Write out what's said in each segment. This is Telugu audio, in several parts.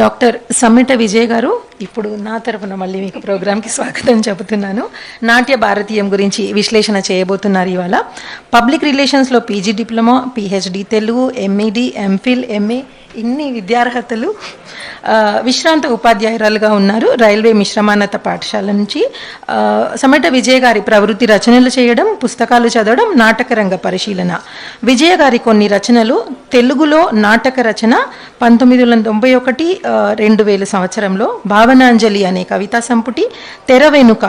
డాక్టర్ సమ్మిట విజయ్ గారు ఇప్పుడు నా తరపున మళ్ళీ మీకు ప్రోగ్రామ్కి స్వాగతం చెబుతున్నాను. నాట్య భారతీయం గురించి విశ్లేషణ చేయబోతున్నారు ఇవాళ. Public రిలేషన్స్లో PG diploma PhD Telugu M Ed M Phil M A ఇన్ని విద్యార్హతలు విశ్రాంత ఉపాధ్యాయురాలుగా ఉన్నారు రైల్వే మిశ్రమాన్నత పాఠశాల నుంచి. సమట విజయ గారి ప్రవృత్తి రచనలు చేయడం పుస్తకాలు చదవడం నాటక రంగ పరిశీలన. విజయ గారి కొన్ని రచనలు తెలుగులో నాటక రచన పంతొమ్మిది వందల తొంభై ఒకటి రెండు వేల సంవత్సరంలో భావనాంజలి అనే కవితా సంపుటి తెర వెనుక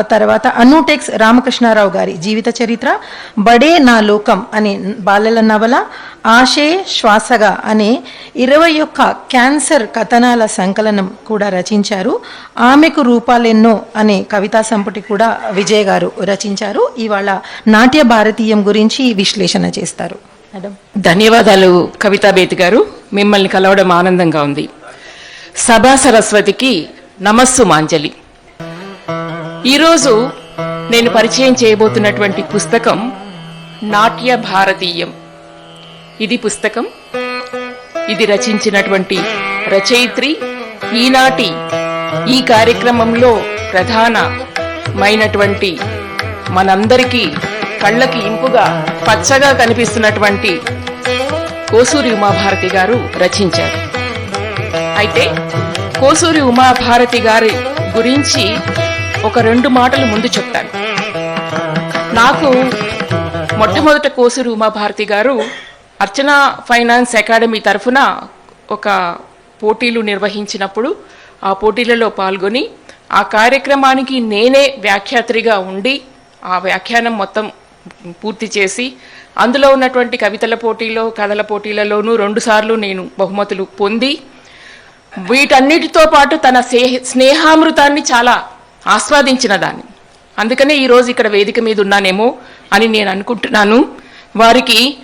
తర్వాత అనుటెక్స్ రామకృష్ణారావు గారి జీవిత చరిత్ర బడే నా లోకం అనే బాలల నవల ఆశే శ్వాసగా అనే ఇరవై ఒక్క క్యాన్సర్ కథనాల సంకలనం కూడా రచించారు. ఆమెకు రూపాలెన్నో అనే కవితా సంపుటి కూడా విజయ్ గారు రచించారు. ఇవాళ నాట్య భారతీయం గురించి విశ్లేషణ చేస్తారు. మేడం. ధన్యవాదాలు కవితాబేతి గారు. మిమ్మల్ని కలవడం ఆనందంగా ఉంది. సభా సరస్వతికి నమస్సు మాంజలి. ఈరోజు నేను పరిచయం చేయబోతున్నటువంటి పుస్తకం నాట్య భారతీయం. ఇది పుస్తకం ఇది రచించినటువంటి రచయిత్రి ఈనాటి ఈ కార్యక్రమంలో ప్రధానమైనటువంటి మనందరికీ కళ్ళకి ఇంపుగా పచ్చగా కనిపిస్తున్నటువంటి కోసూరి ఉమాభారతి గారు రచించారు. అయితే కోసూరి ఉమాభారతి గారి గురించి ఒక రెండు మాటలు ముందు చెప్తాను. నాకు మొట్టమొదట కోసూరి ఉమాభారతి గారు అర్చన ఫైనాన్స్ అకాడమీ తరఫున ఒక పోటీలు నిర్వహించినప్పుడు ఆ పోటీలలో పాల్గొని ఆ కార్యక్రమానికి నేనే వ్యాఖ్యాత్రిగా ఉండి ఆ వ్యాఖ్యానం మొత్తం పూర్తి చేసి అందులో ఉన్నటువంటి కవితల పోటీలో కథల పోటీలలోనూ రెండుసార్లు నేను బహుమతులు పొంది వీటన్నిటితో పాటు తన స్నేహామృతాన్ని చాలా ఆస్వాదించిన దాన్ని. అందుకనే ఈరోజు ఇక్కడ వేదిక మీద ఉన్నానేమో అని నేను అనుకుంటున్నాను. వారికి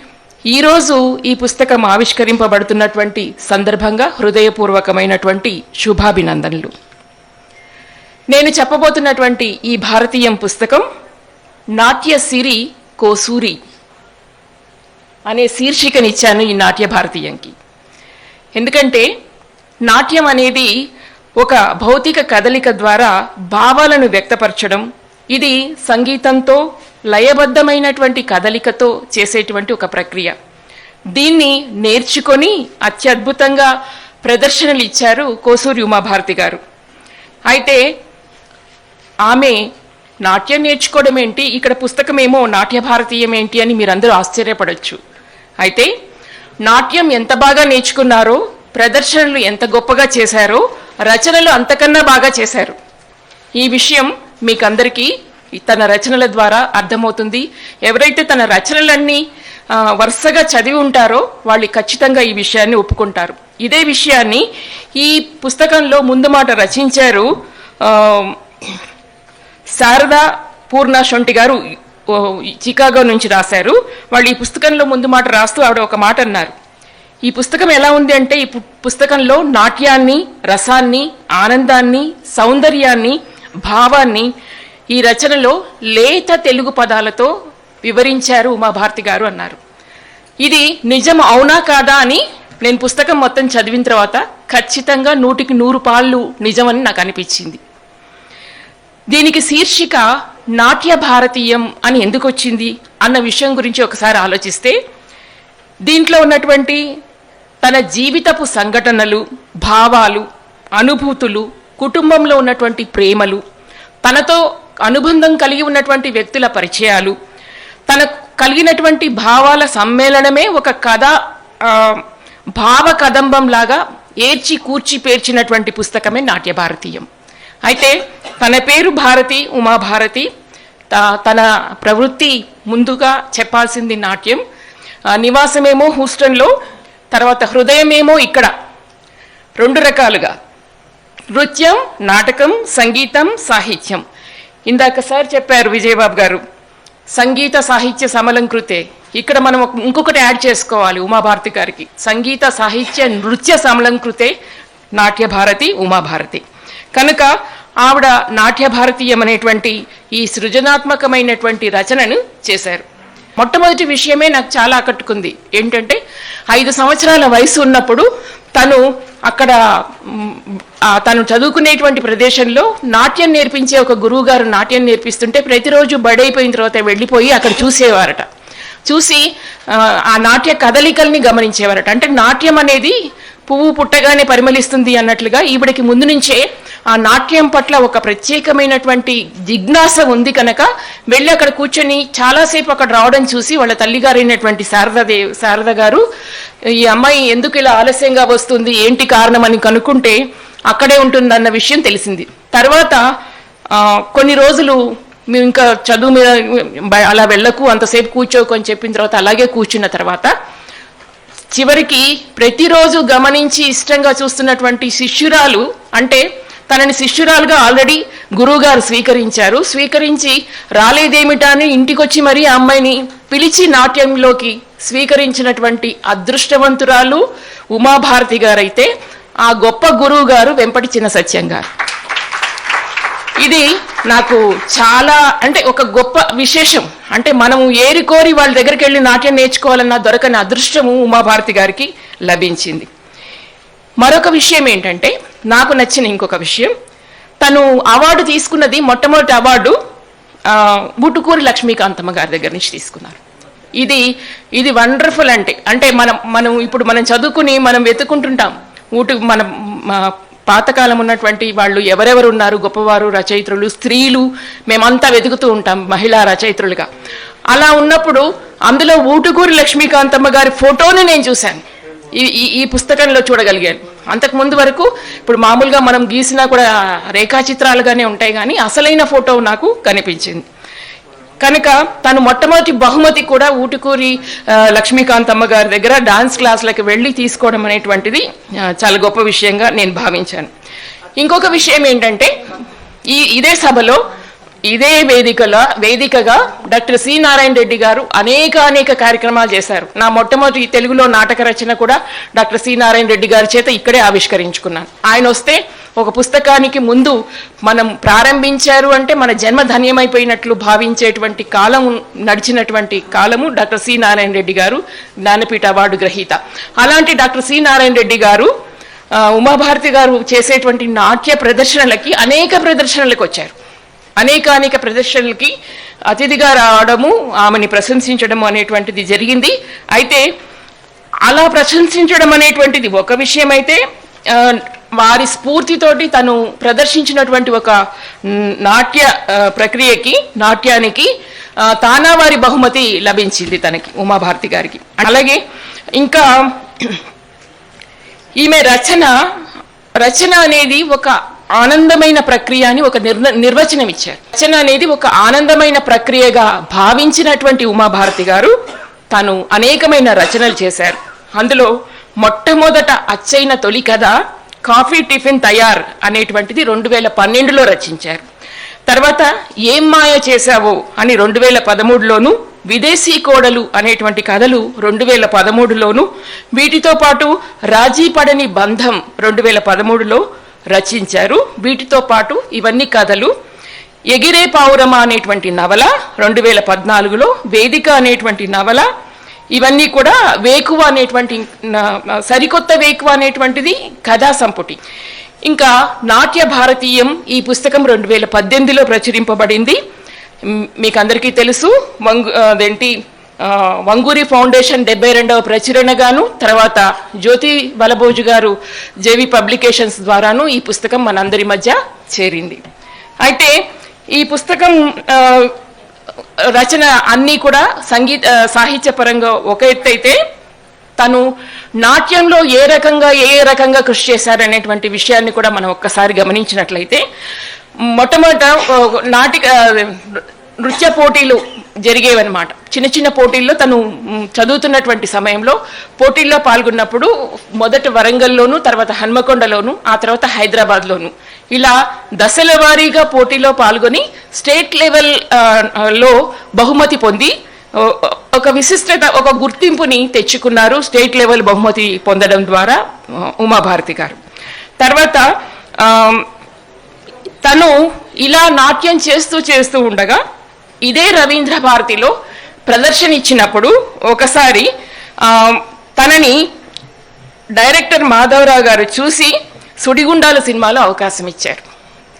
ఈరోజు ఈ పుస్తకం ఆవిష్కరింపబడుతున్నటువంటి సందర్భంగా హృదయపూర్వకమైనటువంటి శుభాభినందనలు. నేను చెప్పబోతున్నటువంటి ఈ భారతీయం పుస్తకం నాట్య సిరి కోసూరి అనే శీర్షికనిచ్చాను ఈ నాట్య భారతీయంకి. ఎందుకంటే నాట్యం అనేది ఒక భౌతిక కదలిక ద్వారా భావాలను వ్యక్తపరచడం ఇది సంగీతంతో లయబద్ధమైనటువంటి కదలికతో చేసేటువంటి ఒక ప్రక్రియ. దీన్ని నేర్చుకొని అత్యద్భుతంగా ప్రదర్శనలు ఇచ్చారు కోసూరి ఉమాభారతి గారు. అయితే ఆమె నాట్యం నేర్చుకోవడం ఏంటి ఇక్కడ పుస్తకం ఏమో నాట్య భారతీయం ఏంటి అని మీరందరూ ఆశ్చర్యపడవచ్చు అయితే నాట్యం ఎంత బాగా నేర్చుకున్నారో ప్రదర్శనలు ఎంత గొప్పగా చేశారో రచనలు అంతకన్నా బాగా చేశారు. ఈ విషయం మీకందరికీ తన రచనల ద్వారా అర్థమవుతుంది. ఎవరైతే తన రచనలన్నీ వరుసగా చదివి ఉంటారో వాళ్ళు ఖచ్చితంగా ఈ విషయాన్ని ఒప్పుకుంటారు. ఇదే విషయాన్ని ఈ పుస్తకంలో ముందు మాట రచించారు శారదా పూర్ణ శొంటి గారు చికాగో నుంచి రాశారు. వాళ్ళు ఈ పుస్తకంలో ముందు మాట రాస్తూ ఆవిడ ఒక మాట అన్నారు. ఈ పుస్తకం ఎలా ఉంది అంటే ఈ పు- పుస్తకంలో నాట్యాన్ని రసాన్ని ఆనందాన్ని సౌందర్యాన్ని భావాన్ని ఈ రచనలో లేత తెలుగు పదాలతో వివరించారు ఉమాభారతి గారు అన్నారు. ఇది నిజం అవునా కాదా అని నేను పుస్తకం మొత్తం చదివిన తర్వాత ఖచ్చితంగా నూటికి నూరు పాళ్ళు నిజమని నాకు అనిపించింది. దీనికి శీర్షిక నాట్య భారతీయం అని ఎందుకు వచ్చింది అన్న విషయం గురించి ఒకసారి ఆలోచిస్తే దీంట్లో ఉన్నటువంటి తన జీవితపు సంఘటనలు భావాలు అనుభూతులు కుటుంబంలో ఉన్నటువంటి ప్రేమలు తనతో అనుబంధం కలిగి ఉన్నటువంటి వ్యక్తుల పరిచయాలు తనకు కలిగినటువంటి భావాల సమ్మేళనమే ఒక కథ ఆ, భావ కదంబంలాగా ఏర్చి కూర్చి పేర్చినటువంటి పుస్తకమే నాట్య భారతీయం అయితే తన పేరు భారతి ఉమాభారతి. త- తన ప్రవృత్తి ముందుగా చెప్పాల్సింది నాట్యం. నివాసమేమో హూస్టన్లో. తర్వాత హృదయమేమో ఇక్కడ. రెండు రకాలుగా. నృత్యం నాటకం సంగీతం సాహిత్యం. ఇందాక సార్ చెప్పారు విజయబాబు గారు సంగీత సాహిత్య సమలంకృతే. ఇక్కడ మనం ఇంకొకటి యాడ్ చేసుకోవాలి ఉమాభారతి గారికి. సంగీత సాహిత్య నృత్య సమలంకృతే కృతే నాట్యభారతి ఉమాభారతి. కనుక ఆవిడ నాట్య భారతీయం అనేటువంటి ఈ సృజనాత్మకమైనటువంటి రచనను చేశారు. మొట్టమొదటి విషయమే నాకు చాలా ఆకట్టుకుంది. ఏంటంటే ఐదు సంవత్సరాల వయసు ఉన్నప్పుడు తను అక్కడ తను చదువుకునేటువంటి ప్రదేశంలో నాట్యం నేర్పించే ఒక గురువు గారు నాట్యం నేర్పిస్తుంటే ప్రతిరోజు బడైపోయిన తర్వాత వెళ్ళిపోయి అక్కడ చూసేవారట. చూసి ఆ, నాట్య కదలికల్ని గమనించేవారట. అంటే నాట్యం అనేది పువ్వు పుట్టగానే పరిమళిస్తుంది అన్నట్లుగా ఈవిడకి ముందు నుంచే ఆ నాట్యం పట్ల ఒక ప్రత్యేకమైనటువంటి జిజ్ఞాస ఉంది కనుక వెళ్ళి అక్కడ కూర్చొని చాలాసేపు అక్కడ రావడం చూసి వాళ్ళ తల్లిగారైనటువంటి శారదాదేవ్ శారద గారు ఈ అమ్మాయి ఎందుకు ఇలా ఆలస్యంగా వస్తుంది? ఏంటి కారణం? అని కనుక్కుంటే అక్కడే ఉంటుందన్న విషయం తెలిసింది. తర్వాత కొన్ని రోజులు మేము ఇంకా చదువు మీద అలా వెళ్ళకు అంతసేపు కూర్చోకు అని చెప్పిన తర్వాత అలాగే కూర్చున్న తర్వాత చివరికి ప్రతిరోజు గమనించి ఇష్టంగా చూస్తున్నటువంటి శిష్యురాలు అంటే తనని శిష్యురాలుగా ఆల్రెడీ గురువుగారు స్వీకరించారు. స్వీకరించి రాలేదేమిటా అని ఇంటికొచ్చి మరీ ఆ అమ్మాయిని పిలిచి నాట్యంలోకి స్వీకరించినటువంటి అదృష్టవంతురాలు ఉమాభారతి గారైతే ఆ గొప్ప గురువు గారు వెంపటి చిన్న సత్యం గారు. ఇది నాకు చాలా అంటే ఒక గొప్ప విశేషం. అంటే మనము ఏరి కోరి వాళ్ళ దగ్గరికి వెళ్ళి నాట్యం నేర్చుకోవాలన్న దొరకని అదృష్టము ఉమాభారతి గారికి లభించింది. మరొక విషయం ఏంటంటే నాకు నచ్చిన ఇంకొక విషయం. తను అవార్డు తీసుకున్నది మొట్టమొదటి అవార్డు బుట్టుకూరి లక్ష్మీకాంతమ్మ గారి దగ్గర నుంచి తీసుకున్నారు. ఇది ఇది వండర్ఫుల్ అంటే అంటే మనం మనం ఇప్పుడు మనం చదువుకుని మనం వెతుకుంటుంటాం. ఊటు మనం పాతకాలం ఉన్నటువంటి వాళ్ళు ఎవరెవరు ఉన్నారు గొప్పవారు రచయిత్రులు స్త్రీలు మేమంతా వెతుకుతూ ఉంటాం మహిళా రచయిత్రులుగా అలా ఉన్నప్పుడు అందులో ఊటుకూరి లక్ష్మీకాంతమ్మ గారి ఫోటోని నేను చూశాను. ఈ ఈ ఈ పుస్తకంలో చూడగలిగాను. అంతకు ముందు వరకు ఇప్పుడు మామూలుగా మనం గీసినా కూడా రేఖాచిత్రాలుగానే ఉంటాయి కానీ అసలైన ఫోటో నాకు కనిపించింది. కనుక తను మొట్టమొదటి బహుమతి కూడా ఊటుకూరి లక్ష్మీకాంత్ అమ్మ గారి దగ్గర డాన్స్ క్లాసులకు వెళ్ళి తీసుకోవడం అనేటువంటిది చాలా గొప్ప విషయంగా నేను భావించాను. ఇంకొక విషయం ఏంటంటే ఈ ఇదే సభలో ఇదే వేదికల వేదికగా డాక్టర్ సి నారాయణ రెడ్డి గారు అనేక అనేక కార్యక్రమాలు చేశారు. నా మొట్టమొదటి తెలుగులో నాటక రచన కూడా డాక్టర్ సి నారాయణ రెడ్డి గారి చేత ఇక్కడే ఆవిష్కరించుకున్నాను. ఆయన వస్తే ఒక పుస్తకానికి ముందు మనం ప్రారంభించారు అంటే మన జన్మ ధన్యమైపోయినట్లు భావించేటువంటి కాలం నడిచినటువంటి కాలము డాక్టర్ సి నారాయణ రెడ్డి గారు జ్ఞానపీఠ అవార్డు గ్రహీత. అలాంటి డాక్టర్ సి నారాయణ రెడ్డి గారు ఉమాభారతి గారు చేసేటువంటి నాట్య ప్రదర్శనలకి అనేక ప్రదర్శనలకు వచ్చారు. అనేకానేక అనేక ప్రదర్శనలకి అతిథిగా రావడము ఆమెని ప్రశంసించడం అనేటువంటిది జరిగింది. అయితే అలా ప్రశంసించడం అనేటువంటిది ఒక విషయం అయితే వారి స్ఫూర్తితోటి తను ప్రదర్శించినటువంటి ఒక నాట్య ప్రక్రియకి నాట్యానికి తానా వారి బహుమతి లభించింది తనకి ఉమాభారతి గారికి. అలాగే ఇంకా ఈమె రచన రచన అనేది ఒక ఆనందమైన ప్రక్రియ అని ఒక నిర్ణ నిర్వచనం ఇచ్చారు. రచన అనేది ఒక ఆనందమైన ప్రక్రియగా భావించినటువంటి ఉమాభారతి గారు తను అనేకమైన రచనలు చేశారు. అందులో మొట్టమొదట అచ్చైన తొలి కథ కాఫీ టిఫిన్ తయార్ అనేటువంటిది రెండు వేల పన్నెండులో రచించారు. తర్వాత ఏం మాయ చేశావో అని రెండు వేల పదమూడులోను విదేశీ కోడలు అనేటువంటి కథలు రెండు వేల పదమూడులోను వీటితో పాటు రాజీ పడని బంధం రెండు వేల పదమూడులో రచించారు. వీటితో పాటు ఇవన్నీ కథలు. ఎగిరే పావురమ అనేటువంటి నవల రెండు వేల పద్నాలుగులో వేదిక అనేటువంటి నవల. ఇవన్నీ కూడా వేకువ అనేటువంటి సరికొత్త వేకువ అనేటువంటిది కథా సంపుటి. ఇంకా నాట్య భారతీయం ఈ పుస్తకం రెండు వేల పద్దెనిమిదిలో ప్రచురింపబడింది. మీకు అందరికీ తెలుసు వంగు అదేంటి వంగూరి ఫౌండేషన్ డెబ్బై రెండవ ప్రచురణగాను తర్వాత జ్యోతి బలబోజు గారు జేవి పబ్లికేషన్స్ ద్వారాను ఈ పుస్తకం మనందరి మధ్య చేరింది. అయితే ఈ పుస్తకం రచన అన్నీ కూడా సంగీత సాహిత్యపరంగా ఒక ఎత్తైతే తను నాట్యంలో ఏ రకంగా ఏ ఏ రకంగా కృషి చేశారనేటువంటి విషయాన్ని కూడా మనం ఒక్కసారి గమనించినట్లయితే మొట్టమొదట నాటిక నృత్య పోటీలు జరిగేవన్నమాట. చిన్న చిన్న పోటీల్లో తను చదువుతున్నటువంటి సమయంలో పోటీల్లో పాల్గొన్నప్పుడు మొదట వరంగల్లోను తర్వాత హన్మకొండలోను ఆ తర్వాత హైదరాబాద్లోను. ఇలా దశల వారీగా పోటీలో పాల్గొని స్టేట్ లెవెల్లో బహుమతి పొంది ఒక విశిష్టత ఒక గుర్తింపుని తెచ్చుకున్నారు స్టేట్ లెవెల్ బహుమతి పొందడం ద్వారా ఉమాభారతి గారు. తర్వాత తను ఇలా నాట్యం చేస్తూ చేస్తూ ఉండగా ఇదే రవీంద్ర భారతిలో ప్రదర్శన ఇచ్చినప్పుడు ఒకసారి తనని డైరెక్టర్ మాధవరావు గారు చూసి సుడిగుండాల సినిమాలో అవకాశం ఇచ్చారు.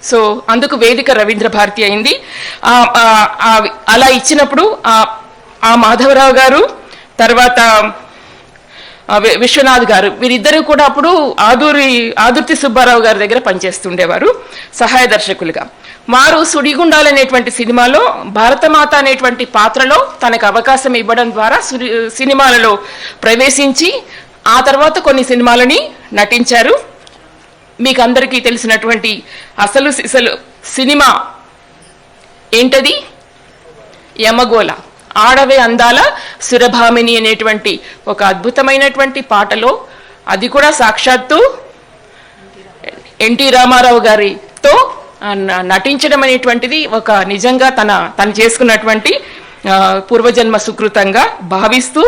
సో అందుకు వేదిక రవీంద్ర భారతి అయింది. అలా ఇచ్చినప్పుడు ఆ- ఆ మాధవరావు గారు తర్వాత విశ్వనాథ్ గారు. వీరిద్దరూ కూడా అప్పుడు ఆదూరి ఆదుర్తి సుబ్బారావు గారి దగ్గర పనిచేస్తుండేవారు సహాయ దర్శకులుగా. వారు సుడిగుండాలు అనేటువంటి సినిమాలో భారతమాత అనేటువంటి పాత్రలో తనకు అవకాశం ఇవ్వడం ద్వారా సుడి- సినిమాలలో ప్రవేశించి ఆ తర్వాత కొన్ని సినిమాలని నటించారు. మీకు అందరికీ తెలిసినటువంటి అసలు సిసలు సినిమా ఏంటది? యమగోళ. ఆడవే అందాల సురభామిని అనేటువంటి ఒక అద్భుతమైనటువంటి పాటలో అది కూడా సాక్షాత్తు ఎన్టీ రామారావు గారితో న- నటించడం అనేటువంటిది ఒక నిజంగా తన తను చేసుకున్నటువంటి పూర్వజన్మ సుకృతంగా భావిస్తూ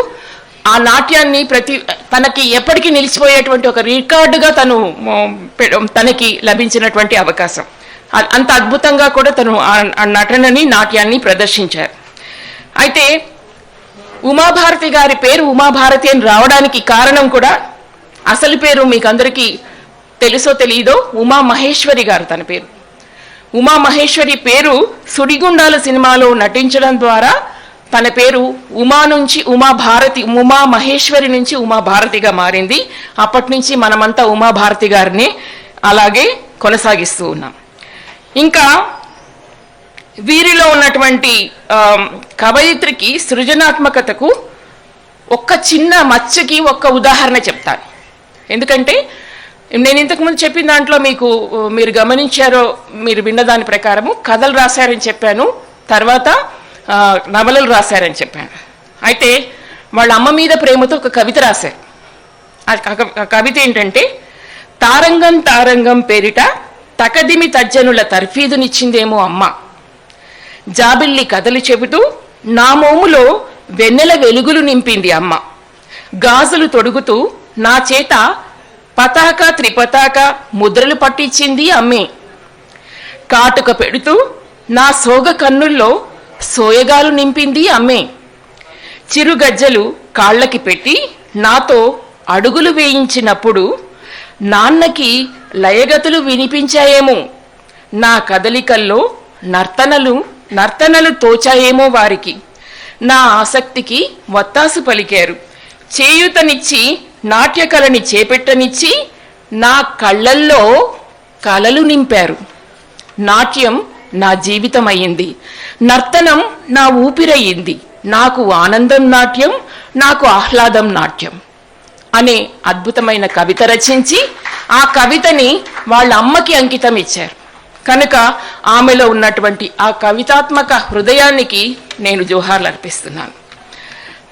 ఆ నాట్యాన్ని ప్రతి తనకి ఎప్పటికీ నిలిచిపోయేటువంటి ఒక రికార్డుగా తను పె- తనకి లభించినటువంటి అవకాశం. అంత అద్భుతంగా కూడా తను ఆ నటనని నాట్యాన్ని ప్రదర్శించారు. అయితే ఉమాభారతి గారి పేరు ఉమాభారతి అని రావడానికి కారణం కూడా అసలు పేరు మీకు అందరికీ తెలుసో తెలియదో ఉమా మహేశ్వరి గారు తన పేరు. ఉమా మహేశ్వరి పేరు సుడిగుండాల సినిమాలో నటించడం ద్వారా తన పేరు ఉమా నుంచి ఉమా భారతి ఉమా మహేశ్వరి నుంచి ఉమా భారతిగా మారింది. అప్పటి నుంచి మనమంతా ఉమా భారతి గారిని అలాగే కొనసాగిస్తూ ఉన్నాం. ఇంకా వీరిలో ఉన్నటువంటి కవయిత్రికి సృజనాత్మకతకు ఒక్క చిన్న మచ్చకి ఒక్క ఉదాహరణ చెప్తాను. ఎందుకంటే నేను ఇంతకుముందు చెప్పిన దాంట్లో మీకు మీరు గమనించారో మీరు విన్న దాని ప్రకారము కథలు రాశారని చెప్పాను తర్వాత నవలలు రాశారని చెప్పాను. అయితే వాళ్ళ అమ్మ మీద ప్రేమతో ఒక కవిత రాశారు. ఆ కవిత ఏంటంటే తారంగం తారంగం పేరిట తకదిమి తజ్జనుల తర్ఫీదునిచ్చిందేమో అమ్మ. జాబిల్లి కథలు చెబుతూ నా మోములో వెన్నెల వెలుగులు నింపింది అమ్మ. గాజులు తొడుగుతూ నా చేత పతాక త్రిపతాక ముద్రలు పట్టించింది అమ్మే. కాటుక పెడుతూ నా సోగ కన్నుల్లో సోయగాలు నింపింది అమ్మే. చిరుగజ్జలు కాళ్ళకి పెట్టి నాతో అడుగులు వేయించినప్పుడు నాన్నకి లయగతులు వినిపించాయేమో. నా కదలికల్లో నర్తనలు నర్తనలు తోచాయేమో వారికి. నా ఆసక్తికి వత్తాసు పలికారు. చేయూతనిచ్చి నాట్యకళని చేపెట్టనిచ్చి నా కళ్ళల్లో కలలు నింపారు. నాట్యం నా జీవితం అయ్యింది నర్తనం నా ఊపిరయ్యింది. నాకు ఆనందం నాట్యం నాకు ఆహ్లాదం నాట్యం అనే అద్భుతమైన కవిత రచించి ఆ కవితని వాళ్ళ అమ్మకి అంకితం ఇచ్చారు కనుక ఆమెలో ఉన్నటువంటి ఆ కవితాత్మక హృదయానికి నేను జోహార్లు అర్పిస్తున్నాను.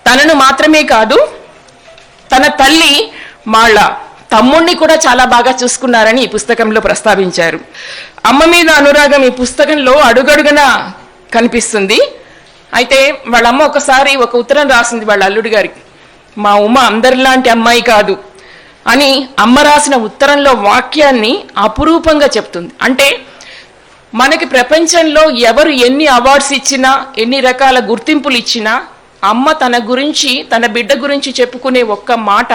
తనను మాత్రమే కాదు తన తల్లి వాళ్ళ తమ్ముణ్ణి కూడా చాలా బాగా చూసుకున్నారని ఈ పుస్తకంలో ప్రస్తావించారు. అమ్మ మీద అనురాగం ఈ పుస్తకంలో అడుగడుగున కనిపిస్తుంది. అయితే వాళ్ళమ్మ ఒకసారి ఒక ఉత్తరం రాసింది వాళ్ళ అల్లుడి గారికి మా ఉమ్మ అందరిలాంటి అమ్మాయి కాదు అని అమ్మ రాసిన ఉత్తరంలో వాక్యాన్ని అపురూపంగా చెప్తుంది. అంటే మనకి ప్రపంచంలో ఎవరు ఎన్ని అవార్డ్స్ ఇచ్చినా ఎన్ని రకాల గుర్తింపులు ఇచ్చినా అమ్మ తన గురించి తన బిడ్డ గురించి చెప్పుకునే ఒక్క మాట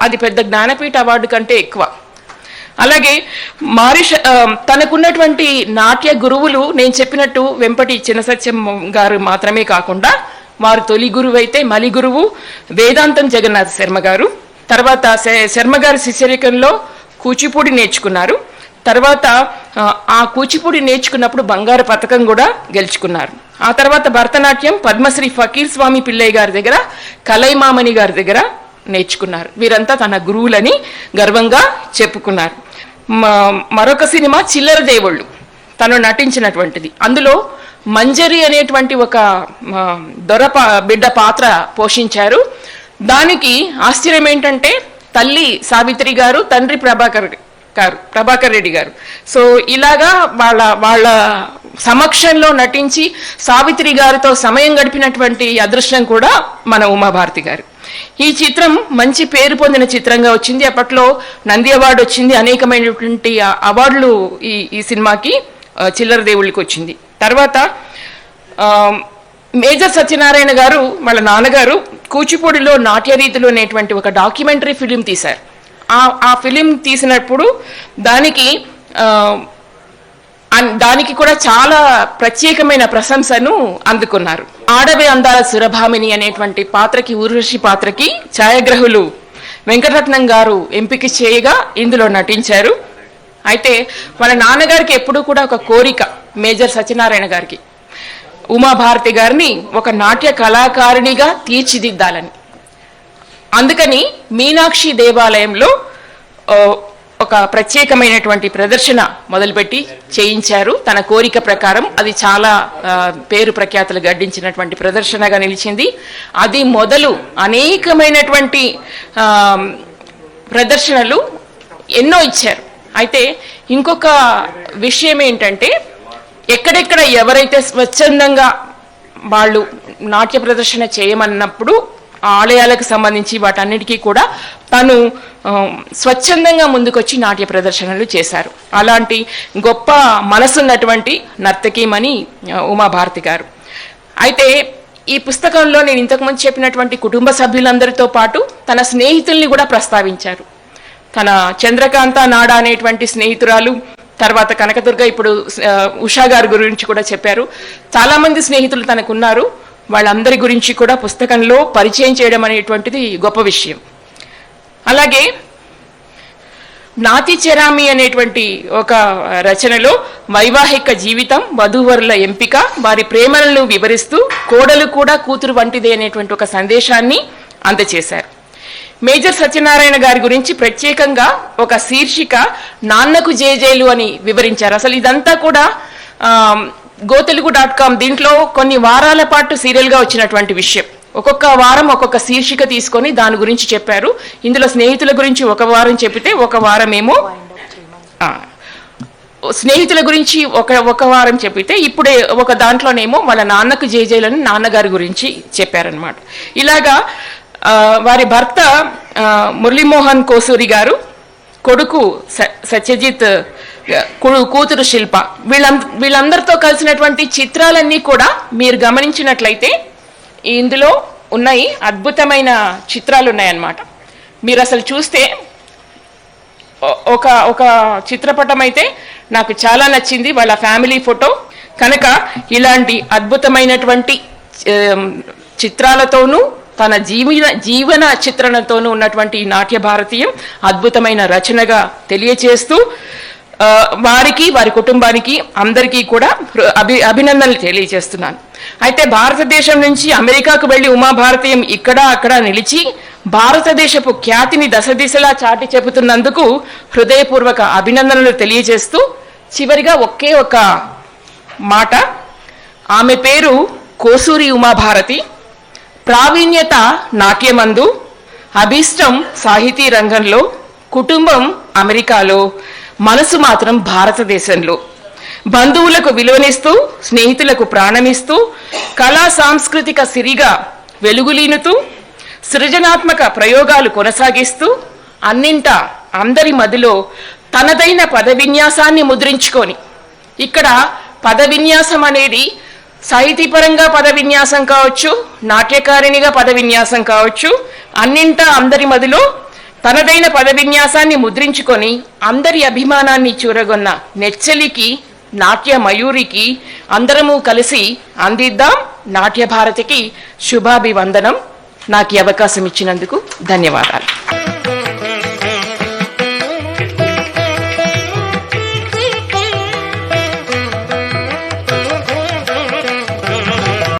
అది పెద్ద జ్ఞానపీఠ అవార్డు కంటే ఎక్కువ. అలాగే మారిష తనకున్నటువంటి నాట్య గురువులు నేను చెప్పినట్టు వెంపటి చిన్నసత్యం గారు మాత్రమే కాకుండా వారు తొలి గురువు అయితే మలి గురువు వేదాంతం జగన్నాథ్ శర్మ గారు. తర్వాత శ- శర్మ గారు శిష్యరికంలో కూచిపూడి నేర్చుకున్నారు. తర్వాత ఆ, కూచిపూడి నేర్చుకున్నప్పుడు బంగారు పథకం కూడా గెలుచుకున్నారు. ఆ తర్వాత భరతనాట్యం పద్మశ్రీ ఫకీర్ స్వామి పిల్లయ్య గారి దగ్గర కలైమామణి గారి దగ్గర నేర్చుకున్నారు. వీరంతా తన గురువులని గర్వంగా చెప్పుకున్నారు. మ- మరొక సినిమా చిల్లర దేవుళ్ళు తను నటించినటువంటిది. అందులో మంజరి అనేటువంటి ఒక దొర బిడ్డ పాత్ర పోషించారు. దానికి ఆశ్చర్యం ఏంటంటే తల్లి సావిత్రి గారు తండ్రి ప్రభాకర్ గారు ప్రభాకర్ రెడ్డి గారు. సో ఇలాగా వాళ్ళ వాళ్ళ సమక్షంలో నటించి సావిత్రి గారితో సమయం గడిపినటువంటి అదృష్టం కూడా మన ఉమాభారతి గారు. ఈ చిత్రం మంచి పేరు పొందిన చిత్రంగా వచ్చింది. అప్పట్లో నంది అవార్డు వచ్చింది. అనేకమైనటువంటి అవార్డులు ఈ ఈ సినిమాకి చిల్లర దేవుళ్ళకి వచ్చింది. తర్వాత మేజర్ సత్యనారాయణ గారు వాళ్ళ నాన్నగారు కూచిపూడిలో నాట్య రీతిలో అనేటువంటి ఒక డాక్యుమెంటరీ ఫిలిం తీశారు. ఆ ఆ ఫిలిం తీసినప్పుడు దానికి అన్- దానికి కూడా చాలా ప్రత్యేకమైన ప్రశంసను అందుకున్నారు. ఆడవే అందాల సురభామిని అనేటువంటి పాత్రకి ఊర్వశి పాత్రకి ఛాయాగ్రహులు వెంకటరత్నం గారు ఎంపిక చేయగా ఇందులో నటించారు. అయితే మన నాన్నగారికి ఎప్పుడూ కూడా ఒక కోరిక మేజర్ సత్యనారాయణ గారికి. ఉమాభారతి గారిని ఒక నాట్య కళాకారిణిగా తీర్చిదిద్దాలని. అందుకని మీనాక్షి దేవాలయంలో ఒక ప్రత్యేకమైనటువంటి ప్రదర్శన మొదలుపెట్టి చేయించారు. తన కోరిక ప్రకారం అది చాలా పేరు ప్రఖ్యాతులు గడ్డించినటువంటి ప్రదర్శనగా నిలిచింది. అది మొదలు అనేకమైనటువంటి ప్రదర్శనలు ఎన్నో ఇచ్చారు. అయితే ఇంకొక విషయం ఏంటంటే ఎక్కడెక్కడ ఎవరైతే స్వచ్ఛందంగా వాళ్ళు నాట్య ప్రదర్శన చేయమన్నప్పుడు ఆ ఆలయాలకు సంబంధించి వాటన్నిటికీ కూడా తను స్వచ్ఛందంగా ముందుకొచ్చి నాట్య ప్రదర్శనలు చేశారు. అలాంటి గొప్ప మనసున్నటువంటి నర్తకీమణి ఉమాభారతి గారు. అయితే ఈ పుస్తకంలో నేను ఇంతకుముందు చెప్పినటువంటి కుటుంబ సభ్యులందరితో పాటు తన స్నేహితుల్ని కూడా ప్రస్తావించారు. తన చంద్రకాంత నాడా అనేటువంటి స్నేహితురాలు తర్వాత కనకదుర్గ ఇప్పుడు ఉషా గారి గురించి కూడా చెప్పారు. చాలామంది స్నేహితులు తనకున్నారు. వాళ్ళందరి గురించి కూడా పుస్తకంలో పరిచయం చేయడం అనేటువంటిది గొప్ప విషయం. అలాగే నాతి చెరామి అనేటువంటి ఒక రచనలో వైవాహిక జీవితం వధూవరుల ఎంపిక వారి ప్రేమలను వివరిస్తూ కోడలు కూడా కూతురు వంటిదే అనేటువంటి ఒక సందేశాన్ని అందచేశారు. మేజర్ సత్యనారాయణ గారి గురించి ప్రత్యేకంగా ఒక శీర్షిక నాన్నకు జేజేలు అని వివరించారు. అసలు ఇదంతా కూడా గోతెలుగు డాట్ కామ్ దీంట్లో కొన్ని వారాల పాటు సీరియల్గా వచ్చినటువంటి విషయం. ఒక్కొక్క వారం ఒక్కొక్క శీర్షిక తీసుకొని దాని గురించి చెప్పారు. ఇందులో స్నేహితుల గురించి ఒక వారం చెప్పితే ఒక వారం ఏమో స్నేహితుల గురించి ఒక ఒక వారం చెప్పితే ఇప్పుడే ఒక దాంట్లోనేమో వాళ్ళ నాన్నకు జేజేలని నాన్నగారి గురించి చెప్పారనమాట ఇలాగా వారి భర్త మురళీమోహన్ కోసూరి గారు కొడుకు స- సత్యజిత్ కూతురు శిల్ప. వీళ్ళ వీళ్ళందరితో కలిసినటువంటి చిత్రాలన్నీ కూడా మీరు గమనించినట్లయితే ఇందులో ఉన్నాయి అద్భుతమైన చిత్రాలు ఉన్నాయన్నమాట మీరు అసలు చూస్తే ఒక ఒక చిత్రపటం అయితే నాకు చాలా నచ్చింది వాళ్ళ ఫ్యామిలీ ఫోటో. కనుక ఇలాంటి అద్భుతమైనటువంటి చిత్రాలతోనూ తన జీవన జీవన చిత్రణతోనూ ఉన్నటువంటి ఈ నాట్య భారతీయం అద్భుతమైన రచనగా తెలియచేస్తూ వారికి వారి కుటుంబానికి అందరికీ కూడా అభి అభినందనలు తెలియజేస్తున్నాను. అయితే భారతదేశం నుంచి అమెరికాకు వెళ్ళి ఉమాభారతీయం ఇక్కడ అక్కడ నిలిచి భారతదేశపు ఖ్యాతిని దశ దిశలా చాటి చెబుతున్నందుకు హృదయపూర్వక అభినందనలు తెలియజేస్తూ చివరిగా ఒకే ఒక మాట. ఆమె పేరు కోసూరి ఉమాభారతి. ప్రావీణ్యత నాట్యమందు అభీష్టం సాహితీ రంగంలో కుటుంబం అమెరికాలో. మనసు మాత్రం భారతదేశంలో. బంధువులకు విలువనిస్తూ స్నేహితులకు ప్రాణమిస్తూ కళా సాంస్కృతిక సిరిగా వెలుగులీనుతూ సృజనాత్మక ప్రయోగాలు కొనసాగిస్తూ అన్నింటా అందరి మదిలో తనదైన పద విన్యాసాన్ని ముద్రించుకొని ఇక్కడ పద విన్యాసం అనేది సాహితీపరంగా పద విన్యాసం కావచ్చు నాట్యకారిణిగా పద విన్యాసం కావచ్చు అన్నింటా అందరి మదిలో తనదైన పద విన్యాసాన్ని ముద్రించుకొని అందరి అభిమానాన్ని చూరగొన్న నెచ్చలికి నాట్య మయూరికి అందరము కలిసి అందిద్దాం నాట్య భారతికి శుభాభివందనం. నాకు అవకాశం ఇచ్చినందుకు ధన్యవాదాలు.